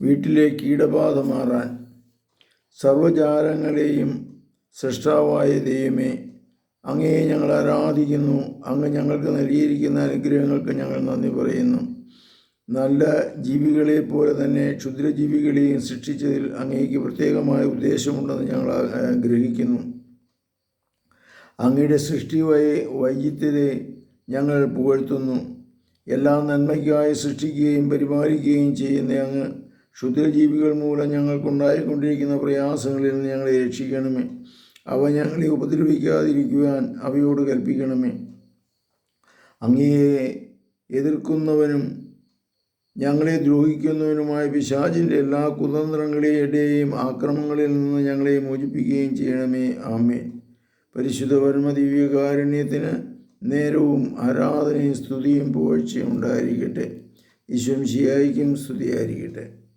വീട്ടിലെ കീടബാധ മാറാൻ സർവജാലങ്ങളെയും സൃഷ്ടാവായ ദൈവമേ അങ്ങയെ ഞങ്ങൾ ആരാധിക്കുന്നു അങ്ങ് ഞങ്ങൾക്ക് നൽകിയിരിക്കുന്ന അനുഗ്രഹങ്ങൾക്ക് ഞങ്ങൾ നന്ദി പറയുന്നു. നല്ല ജീവികളെ പോലെ തന്നെ ക്ഷുദ്രജീവികളെയും സൃഷ്ടിച്ചതിൽ അങ്ങേക്ക് പ്രത്യേകമായ ഉദ്ദേശമുണ്ടെന്ന് ഞങ്ങൾ ഗ്രഹിക്കുന്നു അങ്ങയുടെ സൃഷ്ടി വൈദ്യത്തെ ഞങ്ങൾ പുകഴ്ത്തുന്നു. എല്ലാ നന്മയ്ക്കായി സൃഷ്ടിക്കുകയും പരിപാലിക്കുകയും ചെയ്യുന്ന അങ്ങ് ക്ഷുദ്രജീവികൾ മൂലം ഞങ്ങൾക്കുണ്ടായിക്കൊണ്ടിരിക്കുന്ന പ്രയാസങ്ങളിൽ നിന്ന് ഞങ്ങളെ രക്ഷിക്കണമേ. അവ ഞങ്ങളെ ഉപദ്രവിക്കാതിരിക്കുവാൻ അവയോട് കൽപ്പിക്കണമേ. അങ്ങയെ എതിർക്കുന്നവനും ഞങ്ങളെ ദ്രോഹിക്കുന്നവനുമായ പിശാചിന്റെ എല്ലാ കുതന്ത്രങ്ങളുടെയും ആക്രമങ്ങളിൽ നിന്ന് ഞങ്ങളെ മോചിപ്പിക്കുകയും ചെയ്യണമേ. ആമേ പരിശുദ്ധ ദിവ്യകാരുണ്യത്തിന് നേരവും ആരാധനയും സ്തുതിയും പുകഴ്ചയും ഉണ്ടായിരിക്കട്ടെ. ഈശ്വംശിയായിരിക്കും സ്തുതിയായിരിക്കട്ടെ.